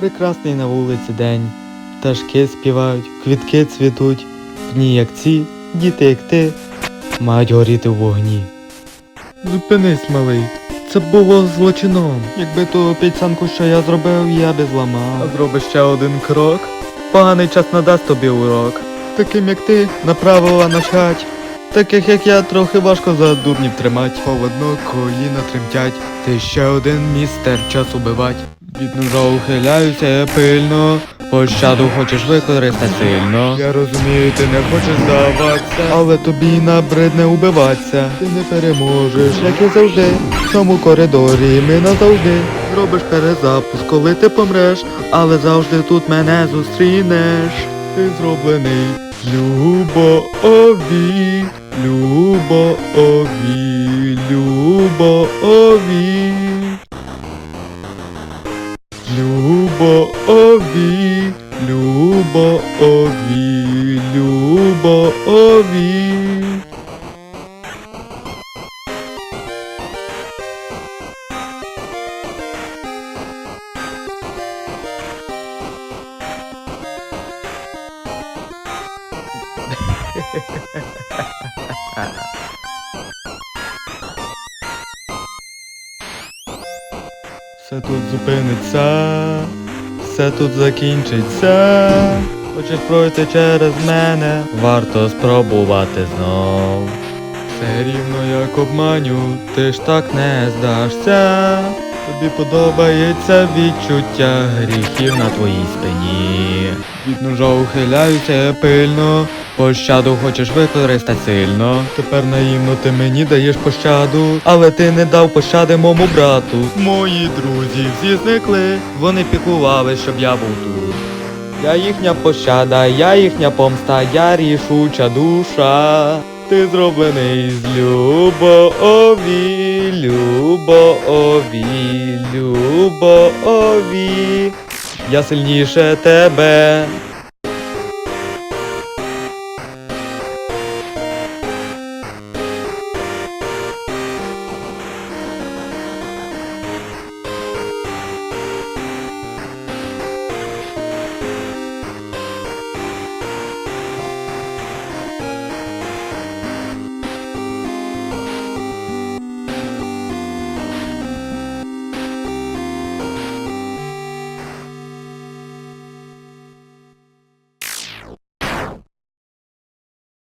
Прекрасний на вулиці день. Пташки співають, квітки цвітуть. В дні як ці, діти як ти, мають горіти в вогні. Зупинись, малий. Це було злочином. Якби ту обіцянку, що я зробив, я би зламав. А зробиш ще один крок. Поганий час надасть тобі урок. Таким як ти, на правила начать. Таких як я, трохи важко за дурнів тримать. Холодно, коліна тремтять. Ти ще один містер час убивать. Від ножа ухиляюся пильно. Пощаду хочеш використати сильно. Я розумію, ти не хочеш здаватися, але тобі набридне убиватися. Ти не переможеш, як і завжди. В цьому коридорі ми назавжди. Зробиш перезапуск, коли ти помреш, але завжди тут мене зустрінеш. Ти зроблений з любові, любові, любові. Любові, любові, любові. Все тут зупиниться, все тут закінчиться. Хочеш пройти через мене, варто спробувати знов. Все рівно як обманю, ти ж так не здашся. Тобі подобається відчуття гріхів на твоїй спині. Від ножа ухиляюся пильно, пощаду хочеш використати сильно. Тепер наївно ти мені даєш пощаду, але ти не дав пощади моєму брату. Мої друзі всі зникли, вони піклували, щоб я був тут. Я їхня пощада, я їхня помста, я рішуча душа. Ти зроблений з любові, любові, любові. Я сильніше тебе,